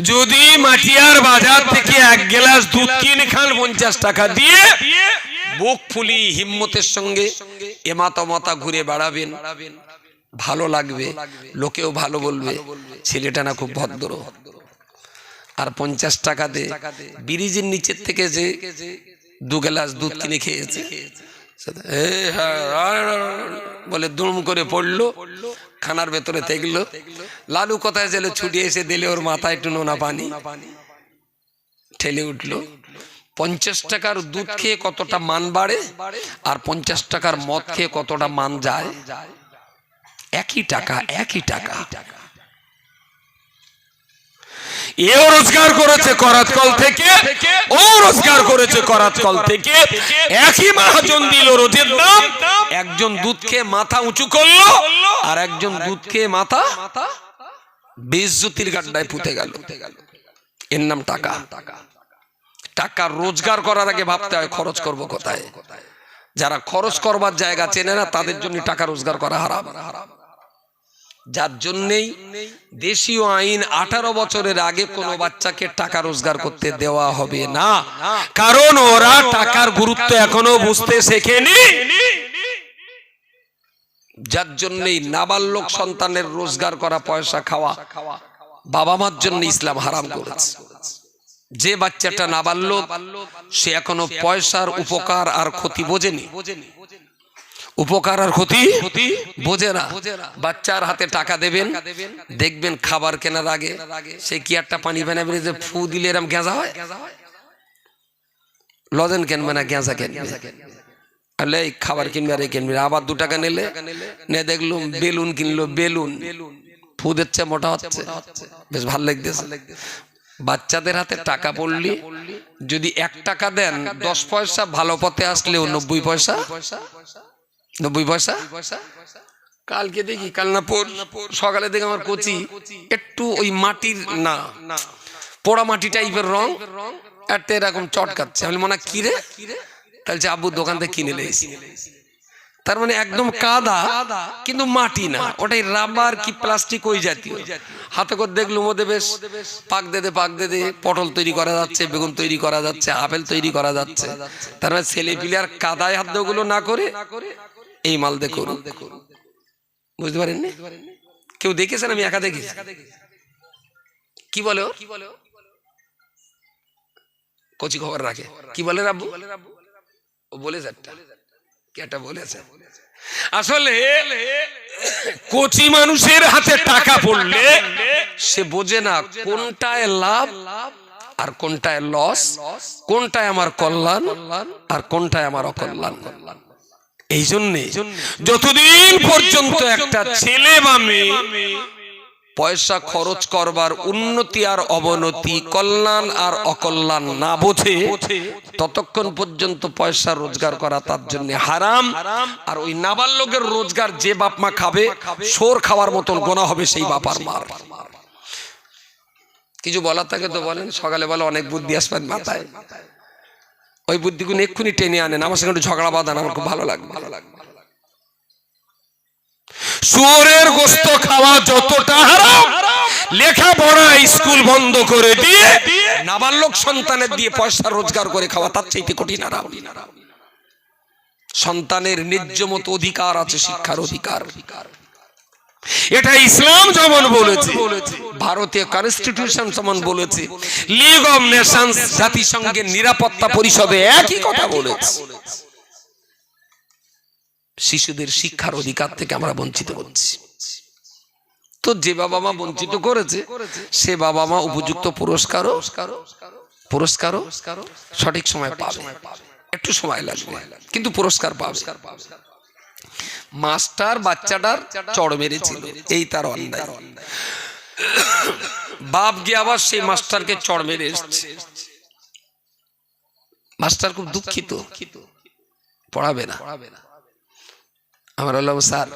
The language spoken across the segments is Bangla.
যদি মাটিয়ার বাজার থেকে এক গ্লাস দুধ কিনে খান পঞ্চাশ টাকা দিয়ে বুক ফুলি হিম্মতের সঙ্গে এমাতা মাতা ঘুরে বেড়াবেন। ভালো লাগবে লোকেও ভালো বলবে ছেলেটা না খুব ভদ্র। আর পঞ্চাশ টাকাতে ব্রিজের নিচের থেকে যে দু গ্লাস দুধ কিনে খেয়েছে। হ্যাঁ, বলে দুম করে পড়ল। খানার ভেতরে দেখল লালু কোথায় গেলে ছুটি এসে দিলে ওর মাথায় একটু নোনা পানি। ঠেলে উঠল। পঞ্চাশ টাকার দুধ খেয়ে কতটা মান বাড়ে আর পঞ্চাশ টাকার মদ খেয়ে কতটা মান যায়? একই টাকা একই টাকা। এও রোজগার করেছে করাতকল থেকে। ও করেছে করাতকল থেকে। একই মহাজন দিল রোজের দাম। একজন দুধ খেয়ে মাথা উঁচু করল আর একজন দুধ খেয়ে মাথা বেজ্জতির গাড্ডায় পুঁতে গেল। এর নাম টাকা। টাকা রোজগার করার আগে ভাবতে হয় খরচ করব কোথায়? যারা খরচ করবার জায়গা চেনে না, তাদের জন্য টাকা রোজগার করা হারাম হারাম। যার জন্যেই দেশীয় আইন আঠারো বছরের আগে কোনো বাচ্চাকে টাকা রোজগার করতে দেওয়া হবে না। কারণ ওরা টাকার গুরুত্ব এখনও বুঝতে শেখেনি। যার জন্যই নাবালক সন্তানের রোজগার করা, পয়সা খাওয়া বাবা মার জন্য ইসলাম হারাম করেছে। যে বাচ্চাটা নাবালক, সে এখনও পয়সার উপকার আর ক্ষতি বোঝেনি। উপকার আর ক্ষতি বোঝে না। বাচ্চার হাতে টাকা দেবেন দেখবেন খাবার কেনার আগে সে কি একটা পানি বানাবে যে ফু দিলে এরম গেঁজা হয়। লজেন কেনবে না গেঁজা কেনবে। আলে এই খাবার কিনবে আর এই কিনবে আবার দু টাকা নিলে নে দেখলুম বেলুন কিনলো বেলুন। ফু দিচ্ছে মোটা হচ্ছে। বেশ ভালো লাগতেছে। বাচ্চাদের হাতে টাকা পড়লি যদি এক টাকা দেন দশ পয়সা ভালো পথে আসলেও নব্বই পয়সা নব্বই পয়সা? কালকে দেখি, কাল না পর সকালে দেখি আমার কচি। একটু ওই মাটির না, পোড়া মাটি টাইপের রং, একটা এরকম চটকাচ্ছে আমি মনে হয় কিরে তাহলে আব্বুর দোকান থেকে কিনে লেছি তার মানে একদম কাদা, কিন্তু মাটি না। ওটাই রাবার কি প্লাস্টিক ওই জাতীয়। হাতে করে দেখলুম ওদের বেশ। পাক দেদে পাক দেদে পটল তৈরি করা যাচ্ছে, বেগুন তৈরি করা যাচ্ছে, আপেল তৈরি করা যাচ্ছে। তার মানে ছেলে পিলে আর কাদায় হাত না করে এই মাল দে করুন। বুঝতে পারেননি? কেউ দেখেছেন? আমি একা দেখেছি। কি বলে ও কচি খবর রাখে। কি বলে রাব্বু? ও বলেছে একটা কি একটা বলেছে আসলে কচি মানুষের হাতে টাকা পড়লে সে বোঝে না কোনটায় লাভ আর কোনটায় লস, কোনটায় আমার কল্যাণ আর কোনটায় আমার অকল্যাণ। এই জন্যে যতদিন পর্যন্ত একটা ছেলে বা মেয়ে পয়সা খরচ করবার উন্নতি আর অবনতি কল্যাণ আর অকল্যাণ না বোঝে ততক্ষণ পর্যন্ত পয়সা রোজগার করা তার জন্য হারাম। আর ওই নাবালকের রোজগার যে বাপ মা খাবে সোর খাওয়ার মতন গোনা হবে সেই বাপার মার। কিছু বলার থাকে তো বলেন? সকালে বলে অনেক বুদ্ধি আসবেন মাথায়। ওই বুদ্ধিগুলো এক্ষুনি টেনে আনেন, আমার সঙ্গে একটু ঝগড়া বাঁধান, আমার খুব ভালো লাগবে। ভালো লাগবে শুয়োরের গোস্ত খাওয়া যতটা হারাম, লেখাপড়া স্কুল বন্ধ করে দিয়ে, নাবালক সন্তানের দিয়ে পয়সা রোজগার করে খাওয়া, তার চাইতে কঠিন হারাম। সন্তানের ন্যায্য মতো অধিকার আছে, শিক্ষার অধিকার অধিকার। এটা ইসলাম যেমন বলেছে ভারতীয় কনস্টিটিউশন যেমন বলেছে লিগ নেশনস জাতিসংঘের নিরাপত্তা পরিষদে একই কথা বলেছে। শিশুদের শিক্ষার অধিকার থেকে আমরা বঞ্চিত হচ্ছি। তো যে বাবা মা বঞ্চিত করেছে সে বাবা মা উপযুক্ত পুরস্কারও পুরস্কারও সঠিক সময় পাবে। একটু সময় লাগবে কিন্তু পুরস্কার পাবে। মাস্টার বাচ্চাটার চড় মেরেছিল। এই তার অন্যায়। বাপ গিয়ে আবার সেই মাস্টারকে চড় মেরে এসছে। মাস্টার খুব দুঃখিত। পড়াবে না। আমার বললাম স্যার,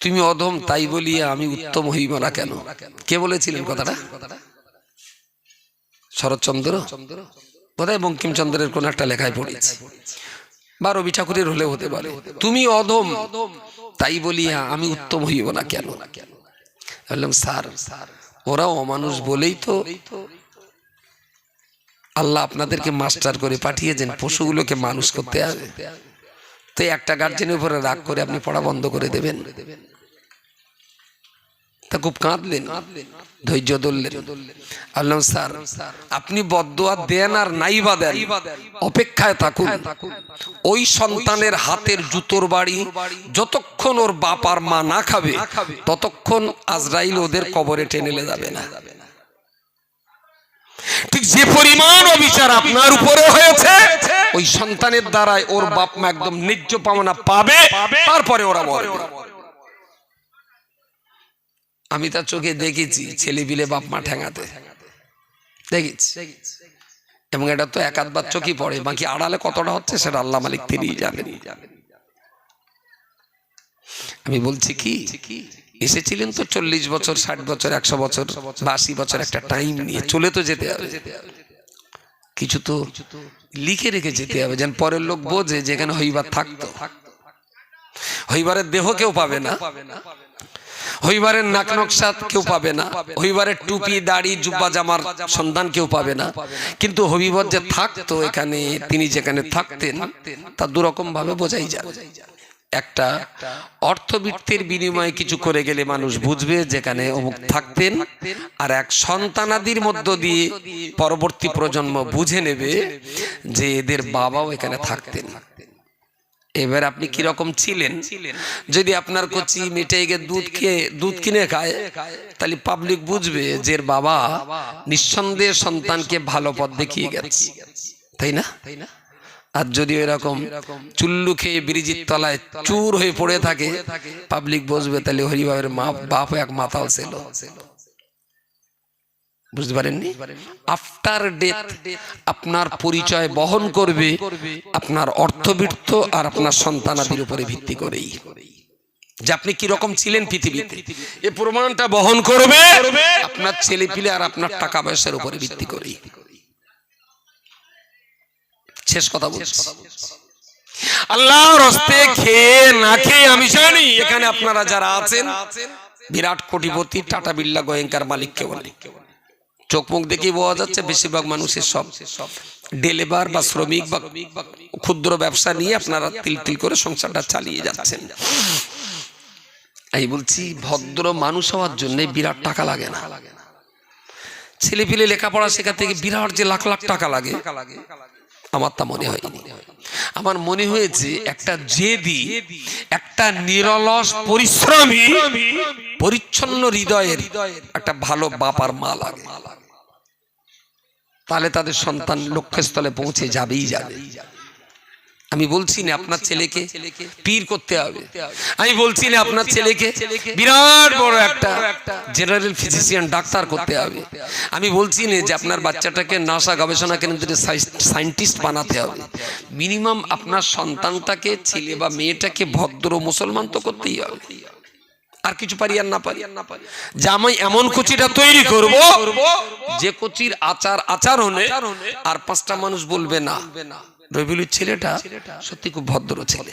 তুমি অধম, তাই বলিয়া আমি উত্তম হইব না কেন? কে বলেছিলেন কথাটা? শরৎচন্দ্র? বোধহয় বঙ্কিমচন্দ্রের কোন একটা লেখায় পড়েছি। বা রবি ঠাকুরের হলে হতে পারে। তুমি অধম, তাই বলিয়া আমি উত্তম হইব না কেন? বললাম, স্যার ওরা অমানুষ বলেই তো আল্লাহ আপনাদেরকে মাস্টার করে পাঠিয়েছেন, পশুগুলোকে মানুষ করতে হবে। তো একটা গার্জেনের উপরে রাগ করে আপনি পড়া বন্ধ করে দেবেন। তা খুব কাঁদলেন, ধৈর্য ধরলেন। আল্লাহ স্যার, আপনি বদুয়া দেন আর নাই বা দেন। অপেক্ষায় থাকুন। ওই সন্তানের হাতের জুতোর বাড়ি, যতক্ষণ ওর বাপ আর মা না খাবে, ততক্ষণ আজরাইল ওদের কবরে টেনেলে যাবে না। ঠিক যে পরিমাণ অবিচার আপনার উপরে হয়েছে, ওই সন্তানের দ্বারাই ওর বাপ মা একদম ন্যায্য পাওনা পাবে, তারপরে ওরা মরবে। আমি তার চোখে দেখেছি ছেলে বিলে বাপ মা ঠেঙাতে। দেখেছি এবং এটা তো এক আধবার চোখই পড়ে, বাকি আড়ালে কতটা হচ্ছে সেটা আল্লাহ মালিক তিনিই জানেন। আমি বলছি কি, এসেছিলেন তো চল্লিশ বছর, ষাট বছর, একশো বছর, বা আশি বছর একটা টাইম নিয়ে, চলে তো যেতে হবে। কিছু তো লিখে রেখে যেতে হবে, যেন পরের লোক বোঝে যেখানে হইবার থাকতো। হইবারের দেহ কেউ পাবে না। হইবারের নাক নকশাত কেউ পাবে না। হইবারের টুপি, দাড়ি, জুব্বা জামার সন্ধান কেউ পাবে না। কিন্তু হবিবর যে থাকতো এখানে, তিনি যেখানে থাকতেন, তা দুরকম ভাবে বোঝাই যাবে একটা অর্থবৃত্তির বিনিময়ে কিছু করে গেলে মানুষ বুঝবে যেখানে অমুক থাকতেন, আর এক সন্তানাদির মধ্য দিয়ে পরবর্তী প্রজন্ম বুঝে নেবে যে এদের বাবাও এখানে থাকতেন। এবার আপনি কীরকম ছিলেন? যদি আপনার কচি মিটে গিয়ে দুধ খেয়ে দুধ কিনে খায় তাহলে পাবলিক বুঝবে যে বাবা নিঃসন্দেহে সন্তানকে ভালো পথ দেখিয়ে গেছে। তাই না? তাই না? আর যদি এরকম চুল্লু খেয়ে ব্রিজির তলায় চুর হয়ে পড়ে থাকে পাবলিক বসবে তাহলে হরিবাবের মা বাপ এক মাতাল ছিল। বুঝতে পারেননি? আফটার ডেথ আপনার পরিচয় বহন করবে, আপনার অর্থবৃত্ত আর আপনার সন্তানাদির উপরে ভিত্তি করেই। যে আপনি কি রকম ছিলেন পৃথিবীতে? এই প্রমাণটা বহন করবে আপনার ছেলে পিলে আর আপনার টাকা পয়সার উপরে ভিত্তি করেই। শেষ কথা বলছি। আল্লাহর হস্তে খেয়ে না খেয়ে আমি জানি এখানে আপনারা যারা আছেন, বিরাট কোটিপতি টাটা বিল্লা গোয়েঙ্কার মালিককে বলে। চোখ মুখ দেখেই বোঝা যাচ্ছে বেশিরভাগ মানুষের সব ডেলিভার বা শ্রমিক বা ক্ষুদ্র ব্যবসা নিয়ে আপনারা তিল তিল করে সংসারটা চালিয়ে যাচ্ছেন। আমি বলছি ভদ্র মানুষ হওয়ার জন্য বিরাট টাকা লাগে না। ছেলে পিলে লেখাপড়া শেখা থেকে বিরাট যে লাখ লাখ টাকা লাগে আমার তা মনে হয়নি। আমার মনে হয়েছে একটা জেদি একটা নিরলস পরিশ্রমী পরিচ্ছন্ন হৃদয়ের একটা ভালো বাপার মা লাগে। তাহলে তাদের সন্তান লক্ষ্যস্থলে পৌঁছে যাবেই যাবে। আমি বলছি না আপনার ছেলেকে পীর করতে হবে। আমি বলছি না আপনার ছেলেকে বিরাট বড় একটা জেনারেল ফিজিশিয়ান ডাক্তার করতে হবে। আমি বলছি না যে আপনার বাচ্চাটাকে নাসা গবেষণা কেন্দ্রে সায়েন্টিস্ট বানাতে হবে। মিনিমাম আপনার সন্তানটাকে, ছেলে বা মেয়েটাকে ভদ্র মুসলমান তো করতেই হবে। আর কিছু পারি আর না পারি। আর না পারি। যে আমি এমন কচিটা তৈরি করব যে কচির আচার আচরণে আর পাঁচটা মানুষ বলবে না। রবিউলের ছেলেটা সত্যি খুব ভদ্র ছেলে।